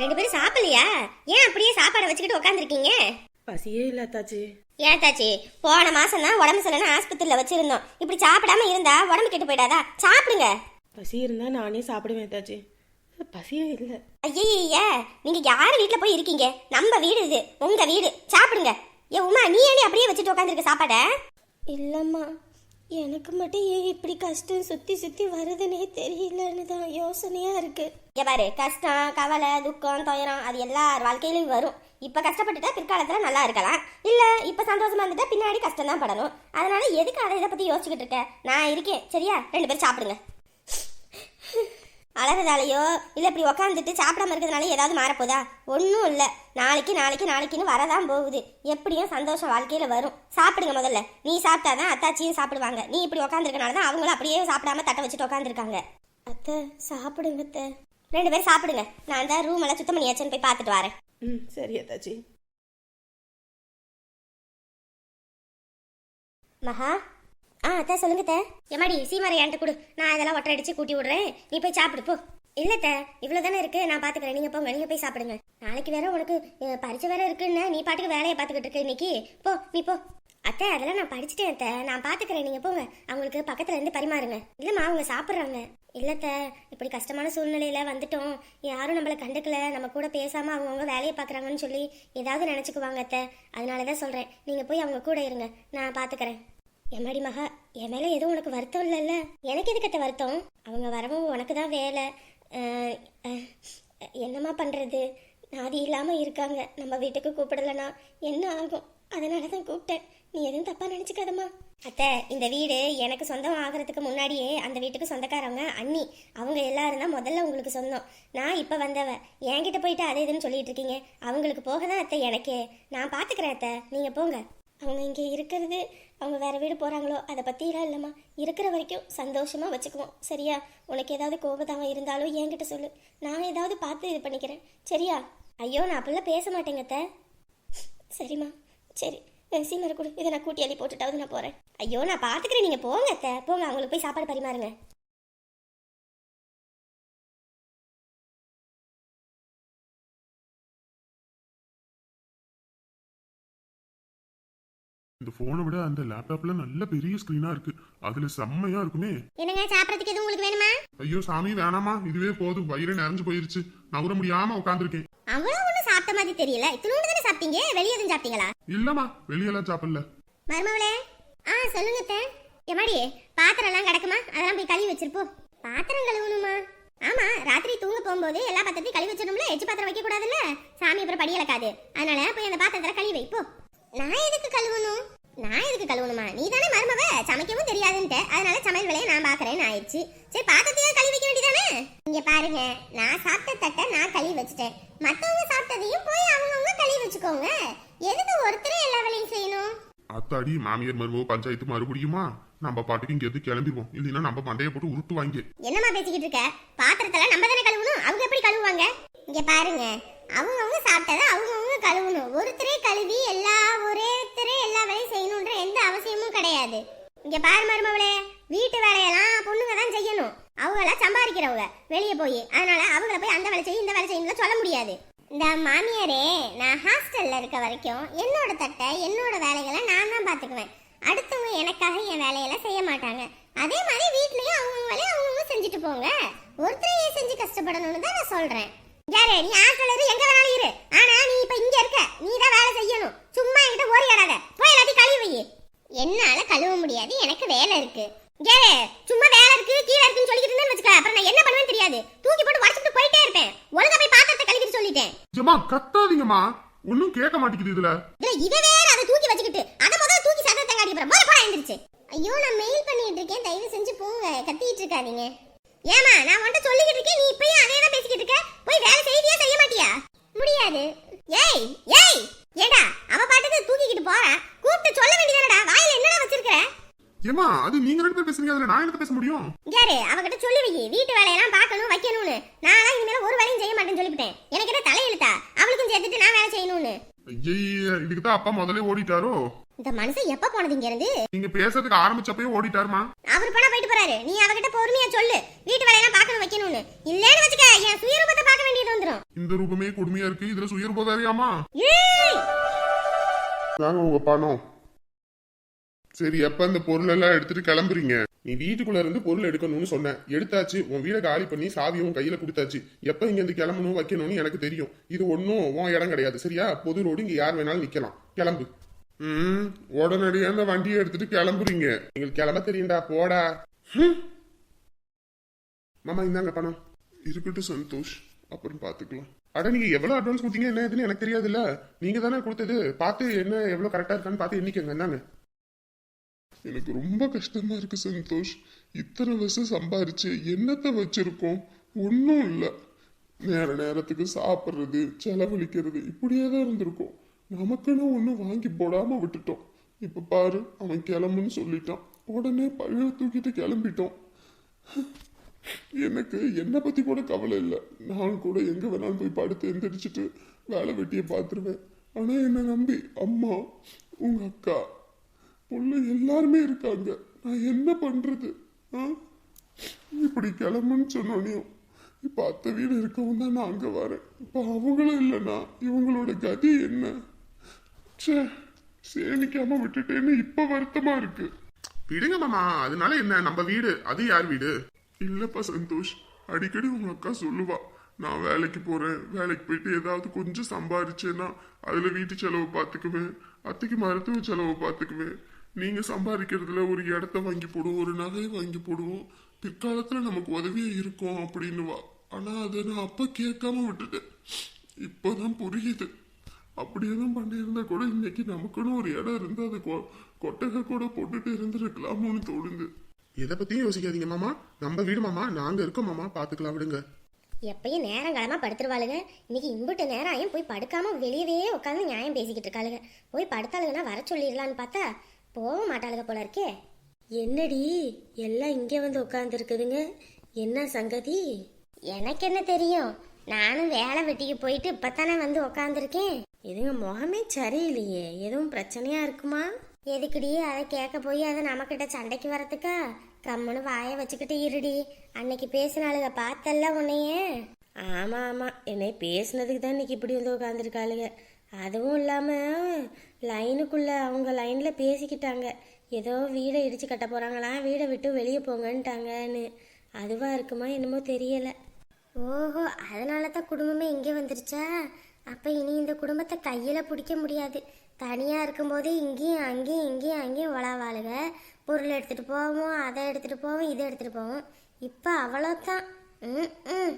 ரெண்டு பேரும் சாப்பிடலையா? ஏன் அப்படியே சாப்பாடை வச்சுக்கிட்டு உட்காந்துருக்கீங்க பசியே இல்ல அத்தாச்சி. ஏத்தாச்சி போன மாசம் தான் உடம்பு சரியில்லைன்னு ஆஸ்பத்திரியில வச்சிருந்தோம். இப்படி சாப்பிடாம இருந்தா உடம்பு கெட்டு போயிடாதா? சாப்பிடுங்க. பசி இருந்தா நானே சாப்பிடுவேன் அத்தாச்சி. பசியே இல்ல. ஐய நீங்க யார் வீட்ல போய் இருக்கீங்க? நம்ம வீடு இது. உங்க வீடு. சாப்பிடுங்க. ஏ உமா நீ ஏன் அப்படியே வச்சுட்டு உட்காந்துருக்க சாப்பாட? இல்லைம்மா. எனக்கு மட்டும் ஏன் இப்படி கஷ்டம் சுற்றி சுற்றி வருதுன்னே தெரியலன்னு தான் யோசனையாக இருக்கு. இங்க பாரு கஷ்டம் கவலை துக்கம் துயரம் அது எல்லார் வாழ்க்கையிலும் வரும். இப்ப கஷ்டப்பட்டுட்டா பிற்காலத்துல நல்லா இருக்கலாம். இல்ல இப்ப சந்தோஷமா இருந்துட்டா பின்னாடி கஷ்டம் தான் படணும். அதனால எதுக்கு அதை இதை பத்தி யோசிச்சுக்கிட்டு இருக்க? நான் இருக்கேன் சரியா? ரெண்டு பேரும் சாப்பிடுங்க. அழறதாலையோ இல்ல இப்படி உக்காந்துட்டு சாப்பிடாம இருக்கிறதுனால ஏதாவது மாறப்போதா? ஒன்றும் இல்லை. நாளைக்கு நாளைக்கு நாளைக்குன்னு வரதான் போகுது. எப்படியும் சந்தோஷம் வாழ்க்கையில வரும். சாப்பிடுங்க முதல்ல. நீ சாப்பிட்டாதான் அத்தாச்சியும் சாப்பிடுவாங்க. நீ இப்படி உட்காந்துருக்கனால தான் அவங்களும் அப்படியே சாப்பிடாம தட்டை வச்சுட்டு உட்காந்துருக்காங்க அத்தை சாப்பிடுங்க அத்தை. ரெண்டு பேரும் சாப்பிடுங்க. நான் தான் ரூம் எல்லாம் சுத்தம் பண்ணியாச்சுன்னு போய் பார்த்துட்டு வரேன். ம் சரி அத்தாச்சி. மகா ஆ அத்தா சொல்லுங்க தே எம்மாடி சீமாரை என்கிட்ட கொடு. நான் இதெல்லாம் ஒட்டரை அடிச்சு கூட்டி விடுறேன். நீ போய் சாப்பிடு போ. இல்ல தே இவ்வளோ தானே இருக்கு. நான் பாத்துக்கிறேன். நீங்க போங்க நீங்க போய் சாப்பிடுங்க. நாளைக்கு வேற உனக்கு பரிச்சை வேற இருக்குன்னு நீ பாட்டுக்கு வேலையை பார்த்துக்கிட்டு இருக்க இன்னைக்கு. போ நீ போ. அத்தை அதெல்லாம் நான் படிச்சுட்டேன் அத்தை. நான் பாத்துக்கிறேன். நீங்க போங்க. அவங்களுக்கு பக்கத்துல இருந்து பரிமாறுங்க. இல்லம்மா அவங்க சாப்பிட்றாங்க. இல்லைத்த இப்படி கஷ்டமான சூழ்நிலையில வந்துட்டோம். யாரும் நம்மளை கண்டுக்கல. நம்ம கூட பேசாம அவங்கவுங்க வேலையை பாக்குறாங்கன்னு சொல்லி ஏதாவது நினைச்சுக்குவாங்க அத்தை. அதனாலதான் சொல்றேன். நீங்க போய் அவங்க கூட இருங்க. நான் பாத்துக்கிறேன். எம்மாடி மகா என் மேல எதுவும் உனக்கு வருத்தம் இல்லைல்ல? எனக்கு எதுக்கத்த வருத்தம்? அவங்க வரவும் உனக்கு தான் வேலை என்னம்மா பண்ணுறது நாதி இல்லாமல் இருக்காங்க. நம்ம வீட்டுக்கு கூப்பிடலனா என்ன ஆகும்? அதனால தான் கூப்பிட்டேன். நீ எதுவும் தப்பாக நினச்சிக்காதம்மா. அத்தை இந்த வீடு எனக்கு சொந்தம் ஆகிறதுக்கு முன்னாடியே அந்த வீட்டுக்கு சொந்தக்காரவங்க அண்ணி அவங்க எல்லாரும் தான் முதல்ல உங்களுக்கு சொந்தம். நான் இப்போ வந்தவ என்கிட்ட போயிட்டு அது இதுன்னு சொல்லிட்டு இருக்கீங்க. அவங்களுக்கு போக தான் அத்தை எனக்கே. நான் பார்த்துக்கிறேன் அத்தை. நீங்கள் போங்க. அவங்க இங்கே இருக்கிறது அவங்க வேற வீடு போகிறாங்களோ அதை பற்றிலாம் இல்லைம்மா. இருக்கிற வரைக்கும் சந்தோஷமாக வச்சுக்குவோம். சரியா? உனக்கு ஏதாவது கோபதாகம் இருந்தாலும் என்கிட்ட சொல்லு. நான் ஏதாவது பார்த்து இது பண்ணிக்கிறேன். சரியா? ஐயோ நான் அப்படிலாம் பேச மாட்டேங்கத்த சரிம்மா. சரி. சீமரை கொடு. இதை நான் கூட்டி அள்ளி போட்டுட்டாவது நான் போகிறேன் ஐயோ நான் பார்த்துக்கிறேன். நீங்கள் போங்க அத்தை. போங்க அவங்களுக்கு போய் சாப்பாடு பரிமாறுங்க. இந்த போனை விட அந்த லேப்டாப்ல நல்ல பெரிய ஸ்கிரீனா இருக்கு. அதுல செம்மையா இருக்குமே. என்னங்க சாப்பிட்றதுக்கு எதுவும் உங்களுக்கு வேணுமா? ஐயோ சாமி வேணாமா. இதுவே போதும். வயிறு நிறைஞ்சு போயிருச்சு. நவர முடியாம உட்காந்துருக்கேன் அவ்வளோ ஒன்றும் சாப்பிட்ட மாதிரி தெரியல. இத்தினோண்டு தானே சாப்பிட்டீங்க? வெளியே எதுவும் சாப்பிட்டீங்களா? இல்லம்மா வெளியெல்லாம் சாப்பிடல. மருமவளே ஆ சொல்லுங்க அத்தை. எம்மாடி பாத்திரம் எல்லாம் கிடக்குமா? அதெல்லாம் போய் கழுவி வச்சிருப்போம் பாத்திரம் கழுவணுமா? ஆமா ராத்திரி தூங்க போகும்போது எல்லா பாத்திரத்தையும் கழுவி வச்சிடணும்ல. எச்சு பாத்திரம் வைக்க கூடாதுல்ல சாமி அப்புறம் படி இழக்காது. அதனால போய் அந்த பாத்திரத்துல கழுவி வை போ. நான் எதுக்கு கழுவணும்? நான் எதுக்கு கழுவணுமா? நீ தானே மருமவ. சமைக்கவும் தெரியாதுன்ட்டு. அதனால சமையல் வேலையை நான் பாக்குறேன்னு ஆயிடுச்சு. சரி பாத்திரத்தையும் கழுவி வைக்க வேண்டியதானே? இங்க பாருங்க நான் சாப்பிட்ட தட்டை நான் கழுவி வச்சுட்டேன். மத்தவங்க சாப்பிட்டதையும் போய் அவங்கவுங்க கழுவி வச்சுக்கோங்க. எதுக்கு ஒருத்தரே எல்லா வேலையும் செய்யணும்? அத்தாடி மாமியார் மருமவ பஞ்சாயத்து மறுபடியுமா? நம்ம பாட்டுக்கு இங்க இருந்து கிளம்பிடுவோம். இல்லைன்னா நம்ம மண்டைய போட்டு உருட்டு வாங்கி என்னம்மா பேசிக்கிட்டு இருக்க? பாத்திரத்தெல்லாம் நம்ம தானே கழுவணும். அவங்க எப்படி கழுவுவாங்க? இங்க பாருங்க அவங்கவுங்க சாப்பிட்டதை அவங்கவுங்க கழுவணும். ஒருத்தரே கழுவி எல்லா ஒருத்தரே எல்லா வேலையும் செய்யணுன்ற எந்த அவசியமும் கிடையாது. இங்க பாரு மருமவளே வீட்டு வேலையெல்லாம் பொண்ணுங்க தான் செய்யணும். அவங்களாம் சம்பாதிக்கிறவங்க வெளியே போய். அதனால அவங்கள போய் அந்த வேலை செய்ய இந்த வேலை செய்யணும்னு சொல்ல முடியாது. இந்த மாமியாரே நான் ஹாஸ்டல்ல இருக்க வரைக்கும் என்னோட தட்டை என்னோட வேலைகளை நான் தான் பார்த்துக்குவேன். அடுத்தவங்க எனக்காக என் வேலையெல்லாம் செய்ய மாட்டாங்க. அதே மாதிரி வீட்லயும் அவங்க வேலையை அவங்கவுங்க செஞ்சுட்டு போங்க. ஒருத்தரையே செஞ்சு கஷ்டப்படணும்னு தான் நான் சொல்றேன். யாரு? நீ ஹாஸ்டல்ல இரு எங்க வேணாலும் இரு. ஆனா நீ இப்ப இங்க இருக்க. நீ தான் வேலை செய்யணும். சும்மா என்கிட்ட ஓரியாடாத போய் எல்லாத்தையும் கழுவி வை. என்னால கழுவ முடியாது. எனக்கு வேலை இருக்கு. யாரு சும்மா வேலை இருக்கு கீழே இருக்குன்னு சொல்லிட்டு இருந்தேன்னு வச்சுக்க. அப்புறம் நான் என்ன பண்ணுவேன்னு தெரியாது. தூக்கி போட்டு உடச்சிட்டு போயிட்டே இருப்பேன். ஒழுங்கா போய் பாத்திரத்தை கழுவிட்டு சொல்லிட்டேன். ஏமா கத்தாதீங்கம்மா. ஒன்னும் கேட்க மாட்டேங்குது இதுல. இதுல இவ வேற அதை தூக்கி வச்சுக்கிட்டு அத முதல்ல தூக்கி சத்தத்தை காட்டி போற முதல்ல போட எந்திரிச்சு ஐயோ நான் மெயில் பண்ணிட்டு இருக்கேன் தயவு செஞ்சு போங்க கத்திட்டு இருக்காதீங்க ஏமா நான் உன்கிட்ட சொல்லிக்கிட்டு இருக்கேன் நீ இப்பயும் அதே தான் பேசிக்கிட்டு இருக்க போய் வேலை செய்வியா செய்ய மாட்டியா முடியாது ஏய் ஏய் ஏடா அவ பாட்டுக்கு தூக்கிக்கிட்டு போறா கூப்பிட்டு சொல்ல வேண்டியதானடா வாயில என்னடா வச்சிருக்கிற ஏமா அது நீங்க ரெண்டு பேர் பேசுறீங்க அதுல நான் என்ன பேச முடியும்? யாரு? அவகிட்ட சொல்லி வை வீட்டு வேலையெல்லாம் பார்க்கணும் வைக்கணும்னு. நான்லாம் இனிமேல ஒரு வேலையும் செய்ய மாட்டேன்னு சொல்லிவிட்டேன். எனக்கு என்ன தலையெழுத்தா? அவளுக்கும் சேர்த்துட்டு நான் வேலை செய்யணும்னு. ஐய இதுக்கு தான் அப்பா முதல்ல ஓடிட்டாரோ? இந்த மனுஷன் எப்ப போனது இங்க இருந்து? நீங்க பேசுறதுக்கு ஆரம்பிச்சப்பவே ஓடிட்டாருமா? அவர் போனா போயிட்டு போறாரு. நீ அவகிட்ட பொறுமையா சொல்லு. வீட்டு வேலையெல்லாம் பார்க்கணும் வைக்கணும்னு. இல்லேன்னு வச்சுக்க என் சுயரூபத்தை பார்க்க வேண்டியது வந்து வந்துடும் இந்த ரூபமே கொடுமையா இருக்கு. இதுல சுயரூபம் வேறையாமா தாங்க உங்க பணம். சரி எப்ப இந்த பொருள் எல்லாம் எடுத்துட்டு கிளம்புறீங்க? நீ வீட்டுக்குள்ள இருந்து பொருள் எடுக்கணும்னு சொன்னேன் எடுத்தாச்சு உன் வீடை காலி பண்ணி சாவியும் கையில கொடுத்தாச்சு. எப்ப இங்க இருந்து கிளம்பணும் வைக்கணும்னு எனக்கு தெரியும். இது ஒன்றும் உன் இடம் கிடையாது சரியா? பொது ரோடு இங்க யார் வேணாலும் நிக்கலாம். கிளம்பு. ம் உடனடியா அந்த வண்டியை எடுத்துட்டு கிளம்புறீங்க. எங்களுக்கு கிளம்ப தெரியும்டா போடா. மாமா இந்தாங்க பணம். இருக்கட்டும் சந்தோஷ். அப்புறம் பாத்துக்கலாம். அட நீங்க எவ்வளவு அட்வான்ஸ் கொடுத்தீங்க? என்ன எதுன்னு எனக்கு தெரியாதுல்ல. நீங்க தானே கொடுத்தது. பார்த்து என்ன எவ்வளவு கரெக்டா இருக்கான்னு பார்த்து எண்ணிக்கங்க. என்னங்க எனக்கு ரொம்ப கஷ்டமாக இருக்குது சந்தோஷ். இத்தனை வருஷம் சம்பாரிச்சு என்னத்தை வச்சுருக்கோம்? ஒன்றும் இல்லை. நேர நேரத்துக்கு சாப்பிட்றது செலவழிக்கிறது இப்படியே தான் இருந்திருக்கும். நமக்குன்னு ஒன்றும் வாங்கி போடாமல் விட்டுட்டோம். இப்போ பாரு அவன் கிளம்புன்னு சொல்லிட்டான். உடனே பழைய தூக்கிட்டு கிளம்பிட்டோம். எனக்கு என்னை பற்றி கூட கவலை இல்லை. நான் கூட எங்கே வேணாலும் போய் படுத்து எந்திரிச்சிட்டு வேலை வெட்டியை பார்த்துருவேன். ஆனால் என்னை நம்பி அம்மா உங்கள் அக்கா பொண்ணு எல்லாருமே இருக்காங்க. நான் என்ன பண்றது? ஆ? இப்படி கிளம்புன்னு சொன்னோனையும் இப்போ அத்தை வீடு இருக்கவும் தான் நான் அங்கே வரேன். இப்போ அவங்களும் இல்லைன்னா இவங்களோட கதி என்ன? ச்சே சேமிக்காம விட்டுட்டேன்னு இப்ப வருத்தமா இருக்கு. விடுங்க மாமா அதனால என்ன? நம்ம வீடு அது யார் வீடு? இல்லப்பா சந்தோஷ் அடிக்கடி உங்க அக்கா சொல்லுவா நான் வேலைக்கு போறேன். வேலைக்கு போயிட்டு ஏதாவது கொஞ்சம் சம்பாரிச்சேன்னா அதுல வீட்டு செலவு பார்த்துக்குவேன் அத்தைக்கு மருத்துவ செலவு பார்த்துக்குவேன் நீங்க சம்பாதிக்கிறதுல ஒரு இடத்த வாங்கி போடுவோம் ஒரு நகையை வாங்கி போடுவோம் பிற்காலத்துல நமக்கு உதவியா இருக்கும் அப்படின்னுவா. ஆனா அதை நான் அப்ப கேட்காம விட்டுட்டேன். இப்போதான் புரியுது. அப்படியே தான் பண்ணியிருந்தா கூட இன்னைக்கு நமக்குன்னு ஒரு இடம் இருந்து அதை கொ- கொட்டகை கூட போட்டுட்டு இருந்திருக்கலாமோன்னு தோணுது. எதை பத்தியும் யோசிக்காதீங்க மாமா. நம்ம வீடு மாமா. நாங்க இருக்கோம் மாமா. பாத்துக்கலாம் விடுங்க. எப்பயும் நேரம் காலமா படுத்துருவாளுங்க. இன்னைக்கு இம்புட்டு நேரம் ஆயும் போய் படுக்காம வெளியவே உட்காந்து நியாயம் பேசிக்கிட்டு இருக்காளுங்க. போய் படுத்தாளுங்கன்னா வர சொல்லிடலான்னு பார்த்தா போக மாட்டாளுக போல இருக்கே. என்னடி எல்லாம் இங்கே வந்து உட்காந்துருக்குதுங்க என்ன சங்கதி? எனக்கு என்ன தெரியும்? நானும் வேலை வெட்டிக்கு போயிட்டு இப்பத்தானே வந்து உக்காந்துருக்கேன் இதுங்க முகமே சரியில்லையே. எதுவும் பிரச்சனையா இருக்குமா? எதுக்குடி அதை கேட்க போய் அதை நம்மக்கிட்ட சண்டைக்கு வரதுக்கா கம்முன்னு வாயை வச்சுக்கிட்டு இருடி. அன்னைக்கு பேசினாளுக பார்த்தல்ல உன்னையே? ஆமா ஆமா. என்னை பேசினதுக்கு தான் இன்னைக்கு இப்படி வந்து உட்காந்துருக்காளுங்க அதுவும் இல்லாமல் லைனுக்குள்ளே அவங்க லைனில் பேசிக்கிட்டாங்க. ஏதோ வீடை இடித்து கட்ட போகிறாங்களாம் வீடை விட்டு வெளியே போங்கன்ட்டாங்கன்னு. அதுவாக இருக்குமா என்னமோ தெரியலை. ஓஹோ அதனால தான் குடும்பமே இங்கே வந்துருச்சா? அப்போ இனி இந்த குடும்பத்தை கையில் பிடிக்க முடியாது. தனியாக இருக்கும்போதே இங்கேயும் அங்கேயும் இங்கேயும் அங்கேயும் உழவாளுக பொருள் எடுத்துகிட்டு போவோம் அதை எடுத்துகிட்டு போவோம் இதை எடுத்துகிட்டு போவோம். இப்போ அவ்வளோதான் ம் ம்.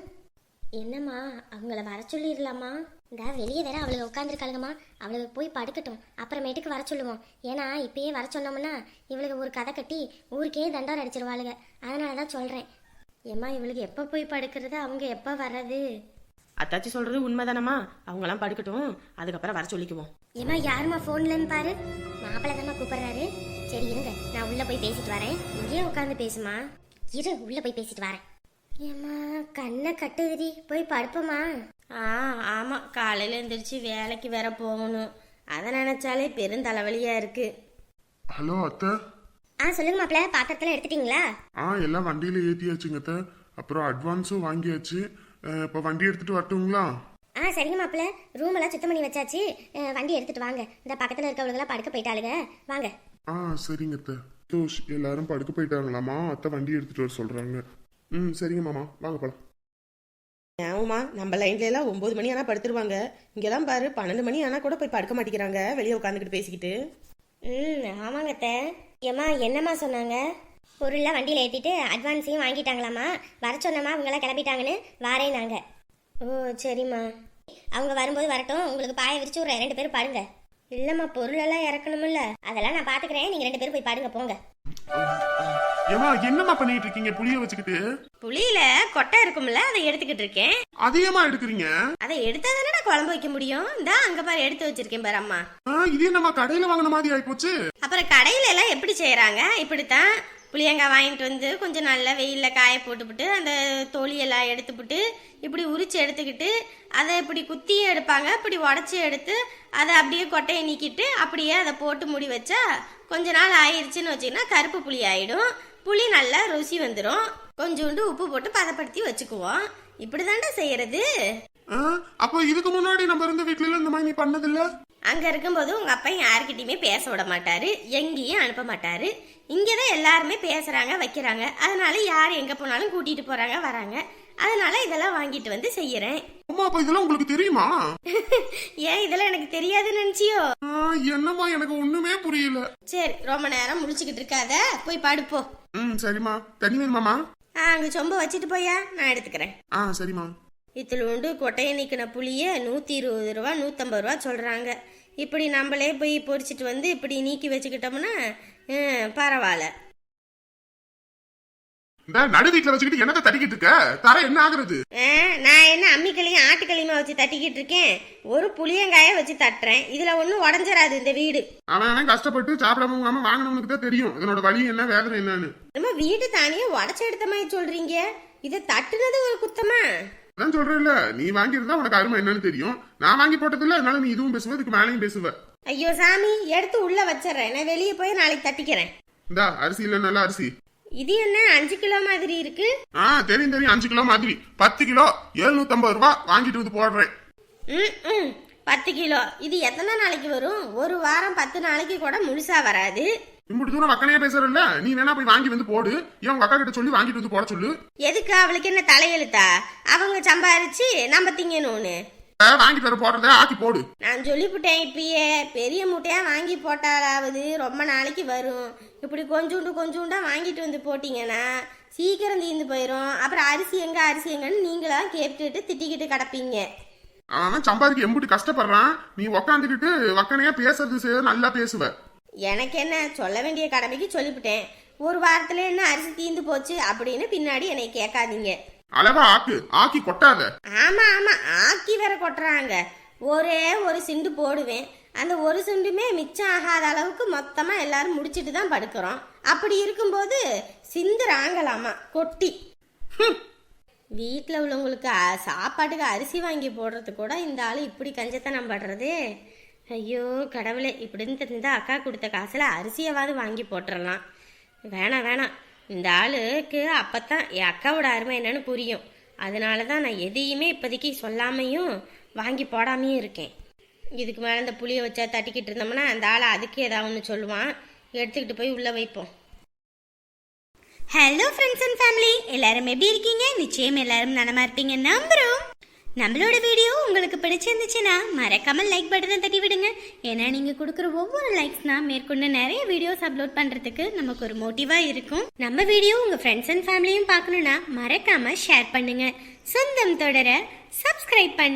என்னம்மா அவங்கள வர சொல்லிடலாமா? இந்த வெளியே வேற அவளுக்கு உட்காந்துருக்காளுங்கம்மா அவளுக்கு போய் படுக்கட்டும். அப்புறமேட்டுக்கு வர சொல்லுவோம். ஏன்னா இப்பயே வர சொன்னோம்னா இவளுக்கு ஒரு கதை கட்டி ஊருக்கே தண்டோரம் அடிச்சிருவாளுங்க அதனால தான் சொல்கிறேன் ஏம்மா இவளுக்கு எப்போ போய் படுக்கிறது? அவங்க எப்போ வர்றது? அத்தாச்சி சொல்றது உண்மைதானம்மா? அவங்களாம் படுக்கட்டும். அதுக்கப்புறம் வர சொல்லிக்குவோம். ஏம்மா யாரும்மா ஃபோன்லன்னு பாரு. மாப்பிள்ளை தாம்மா கூப்பிடுறாரு. சரி இருங்க. நான் உள்ளே போய் பேசிட்டு வரேன். இங்கேயே உட்காந்து பேசுமா. இரு உள்ளே போய் பேசிட்டு வரேன். ஏம்மா கண்ணை கட்டுதுடி. போய் படுப்போமா? ஆ ஆமா. காலையில எந்திரிச்சு வேலைக்கு வேற போகணும். அதை நினைச்சாலே பெருந்தலைவலியா இருக்கு. ஹலோ அத்தை. ஆ சொல்லுங்க மாப்பிள்ள பாத்திரத்தெல்லாம் எடுத்துட்டீங்களா? ஆ எல்லாம் வண்டியில ஏத்தியாச்சுங்க அத்தை. அப்புறம் அட்வான்ஸும் வாங்கியாச்சு. இப்ப வண்டி எடுத்துட்டு வரட்டுங்களா? ஆ சரிங்க மாப்பிள்ள ரூம் எல்லாம் சுத்தம் பண்ணி வச்சாச்சு. அஹ், வண்டி எடுத்துட்டு வாங்க. இந்த பக்கத்தில் இருக்கவளுங்களாம் படுக்க போயிட்டாளுங்க. வாங்க. ஆ சரிங்க அத்தை. தோஷ் எல்லாரும் படுக்க போயிட்டாங்களாமா? அத்தை வண்டி எடுத்துட்டு வர சொல்றாங்க. ம் சரிங்க மாமா. வாங்க போலாம். ஆமாம்மா நம்ம லைன்ல எல்லாம் ஒன்பது மணி ஆனா படுத்துருவாங்க. இங்கெல்லாம் பாரு பன்னெண்டு மணி ஆனா கூட போய் படுக்க மாட்டேங்கிறாங்க வெளியே உட்காந்துக்கிட்டு பேசிக்கிட்டு. ம் ஆமாங்கத்தை ஏம்மா என்னம்மா சொன்னாங்க? பொருள்லாம் வண்டியில் ஏற்றிட்டு அட்வான்ஸையும் வாங்கிட்டாங்களாம்மா. வர சொன்னம்மா அவங்களாம் கிளம்பிட்டாங்கன்னு வாரேன் நாங்கள் ஓ சரிம்மா. அவங்க வரும்போது வரட்டும் உங்களுக்கு பாய விரிச்சு விட்றேன். ரெண்டு பேரும் பாடுங்க. இல்லைம்மா பொருளெல்லாம் இறக்கணுமில்ல அதெல்லாம் நான் பார்த்துக்கிறேன் நீங்கள் ரெண்டு பேரும் போய் பாடுங்க போங்க. ஏமா என்னம்மா பண்ணிட்டு இருக்கீங்க புளிய வச்சுக்கிட்டு? புளியில கொட்டை இருக்கும்ல அதை எடுத்துக்கிட்டு இருக்கேன். அதையமா எடுக்கிறீங்க? அதை எடுத்தா தானே நான் குழம்பு வைக்க முடியும்? இந்த அங்க பாரு எடுத்து வச்சிருக்கேன் பாரு அம்மா. இது நம்ம கடையில வாங்கின மாதிரி ஆயிப்போச்சு? அப்புறம் கடையில எல்லாம் எப்படி செய்யறாங்க இப்படித்தான். புளியங்காய் வாங்கிட்டு வந்து கொஞ்சம் நல்லா வெயிலில் காய போட்டுவிட்டு அந்த தோலியெல்லாம் எடுத்துவிட்டு இப்படி உரிச்சு எடுத்துக்கிட்டு அதை இப்படி குத்தியும் எடுப்பாங்க. இப்படி உடச்சி எடுத்து அதை அப்படியே கொட்டையை நீக்கிட்டு அப்படியே அதை போட்டு முடி வச்சா கொஞ்ச நாள் ஆயிடுச்சுன்னு வச்சீங்கன்னா கருப்பு புளி ஆயிடும். புளி நல்லா ருசி வந்துடும் கொஞ்சோண்டு உப்பு போட்டு பதப்படுத்தி வச்சுக்குவோம். இப்படி செய்யறது. ஆ, அப்போ இதுக்கு முன்னாடி நம்ம இருந்த வீட்ல இந்த மாதிரி நீ பண்ணதில்ல? அங்க இருக்கும்போது உங்க அப்பா யாருக்கிட்டயுமே பேச விட மாட்டாரு எங்கேயும் அனுப்ப மாட்டாரு. இங்கதான் எல்லாருமே பேசுறாங்க வைக்கிறாங்க. அதனால யார் எங்க போனாலும் கூட்டிட்டு போறாங்க வராங்க. அதனால இதெல்லாம் வாங்கிட்டு வந்து செய்யறேன். அம்மா அப்ப இதெல்லாம் உங்களுக்கு தெரியுமா? ஏன் இதெல்லாம் எனக்கு தெரியாதுன்னு நினைச்சியோ? என்னம்மா எனக்கு ஒண்ணுமே புரியல. சரி ரொம்ப நேரம் முழிச்சுக்கிட்டு இருக்காத. போய் படுப்போ ம் சரிம்மா. தண்ணி வேணுமாமா ஆ, அங்க சொம்ப வச்சுட்டு போயா நான் எடுத்துக்கிறேன். ஆ சரிம்மா. இத்திலுண்டு கொட்டையை நிற்கின புளிய நூற்றி இருபது ரூபா நூற்றம்பது ரூபா சொல்கிறாங்க இப்படி நம்மளே போய் பொரிச்சிட்டு வந்து இப்படி நீக்கி வச்சுக்கிட்டோம்னா பரவாயில்ல. இந்த நடு வீட்டுல வச்சுக்கிட்டு என்னத்த தட்டிக்கிட்டு இருக்க? தர என்ன ஆகுறது? ஆ, நான் என்ன அம்மிக்களையும் ஆட்டுக்களையுமா வச்சு தட்டிக்கிட்டு இருக்கேன்? ஒரு புளியங்காய வச்சு தட்டுறேன். இதில் ஒன்றும் உடஞ்சிராது இந்த வீடு. அவன் கஷ்டப்பட்டு சாப்பிடாம வாங்கினவனுக்கு தான் தெரியும். இதனோட வழி என்ன வேதனை என்னன்னு. நம்ம வீடு தானே உடச்சி எடுத்த மாதிரி சொல்கிறீங்க இதை தட்டுனது ஒரு குத்தமா? அதான் சொல்றேன்ல நீ வாங்கியிருந்தா உனக்கு அருமை என்னன்னு தெரியும். நான் வாங்கி போட்டதில்ல அதனால நீ இதுவும் பேசுவ இதுக்கு மேலேயும் பேசுவ. ஐயோ சாமி எடுத்து உள்ளே வச்சிடுறேன். நான் வெளியே போய் நாளைக்கு தட்டிக்கிறேன். இந்தா அரிசி இல்ல நல்ல அரிசி. இது என்ன அஞ்சு கிலோ மாதிரி இருக்கு? ஆ தெரியும் தெரியும் அஞ்சு கிலோ மாதிரி. பத்து கிலோ எழுநூத்தம்பது ரூபா வாங்கிட்டு வந்து போடுறேன். ம். பத்து கிலோ. இது எத்தனை நாளைக்கு வரும்? ஒரு வாரம் பத்து நாளைக்கு கூட முழுசா வராது. இப்படி தூரம் வக்கனையா பேசுறல்ல நீ வேணா போய் வாங்கி வந்து போடு. ஏன் உங்க அக்கா கிட்ட சொல்லி வாங்கிட்டு வந்து போட சொல்லு. எதுக்கு அவளுக்கு என்ன தலையெழுத்தா? அவங்க சம்பாரிச்சு நம்ம திங்கணும்னு. வாங்கிட்டு வர போடுறத ஆக்கி போடு. நான் சொல்லிவிட்டேன் இப்பயே. பெரிய மூட்டையா வாங்கி போட்டாலாவது ரொம்ப நாளைக்கு வரும். இப்படி கொஞ்சோண்டு கொஞ்சோண்டா வாங்கிட்டு வந்து போட்டீங்கன்னா சீக்கிரம் தீர்ந்து போயிடும் அப்புறம் அரிசி எங்க அரிசி எங்கன்னு நீங்களா கேட்டுட்டு திட்டிக்கிட்டு கிடப்பீங்க. அவன் சம்பாதிக்க எம்புட்டு கஷ்டப்படுறான். நீ உக்காந்துக்கிட்டு வக்கனையா பேசுறது நல்லா பேசுவ. எனக்கு என்ன சொல்ல வேண்டிய கடமைக்கு சொல்லிவிட்டேன் ஒரு வாரத்துல என்ன அரிசி தீந்து போச்சு அப்படின்னு பின்னாடி என்னை கேட்காதீங்க. அளவா ஆக்கு ஆக்கி கொட்டாத. ஆமா ஆமா ஆக்கி வேற கொட்டுறாங்க. ஒரே ஒரு சிண்டு போடுவேன். அந்த ஒரு சிண்டுமே மிச்சம் ஆகாத அளவுக்கு மொத்தமா எல்லாரும் முடிச்சிட்டு தான் படுக்கிறோம். அப்படி இருக்கும்போது சிந்துறாங்களாமா கொட்டி. வீட்டில் உள்ளவங்களுக்கு சாப்பாட்டுக்கு அரிசி வாங்கி போடுறது கூட இந்த ஆள் இப்படி கஞ்சத்தனம் படுறது. ஐயோ கடவுளே இப்படின்னு தெரிஞ்சால் அக்கா கொடுத்த காசில் அரிசியவாது வாங்கி போட்டுறலாம். வேணாம் வேணாம். இந்த ஆளுக்கு அப்பத்தான் என் அக்காவோட அருமை என்னன்னு புரியும். அதனால தான் நான் எதையுமே இப்போதைக்கு சொல்லாமையும் வாங்கி போடாமையும் இருக்கேன். இதுக்கு மேலே இந்த புளியை வச்சா தட்டிக்கிட்டு இருந்தோம்னா அந்த ஆளை அதுக்கு ஏதாவது ஒன்று சொல்லுவான். எடுத்துக்கிட்டு போய் உள்ளே வைப்போம். ஹலோ ஃப்ரெண்ட்ஸ் அண்ட் ஃபேமிலி எல்லாரும் எப்படி இருக்கீங்க? நிச்சயம் எல்லாரும் நலமா இருப்பீங்க நம்புறோம். நம்மளோட வீடியோ உங்களுக்கு பிடிச்சிருந்துச்சுன்னா மறக்காமல் லைக் பட்டனை தட்டி விடுங்க. ஏன்னா நீங்கள் கொடுக்குற ஒவ்வொரு லைக்ஸ்னா மேற்கொண்டு நிறைய வீடியோஸ் அப்லோட் பண்ணுறதுக்கு நமக்கு ஒரு மோட்டிவாக இருக்கும். நம்ம வீடியோ உங்கள் ஃப்ரெண்ட்ஸ் அண்ட் ஃபேமிலியும் பார்க்கணுன்னா மறக்காமல் ஷேர் பண்ணுங்கள் சொந்தம் தொடர சப்ஸ்கிரைப் பண்ணு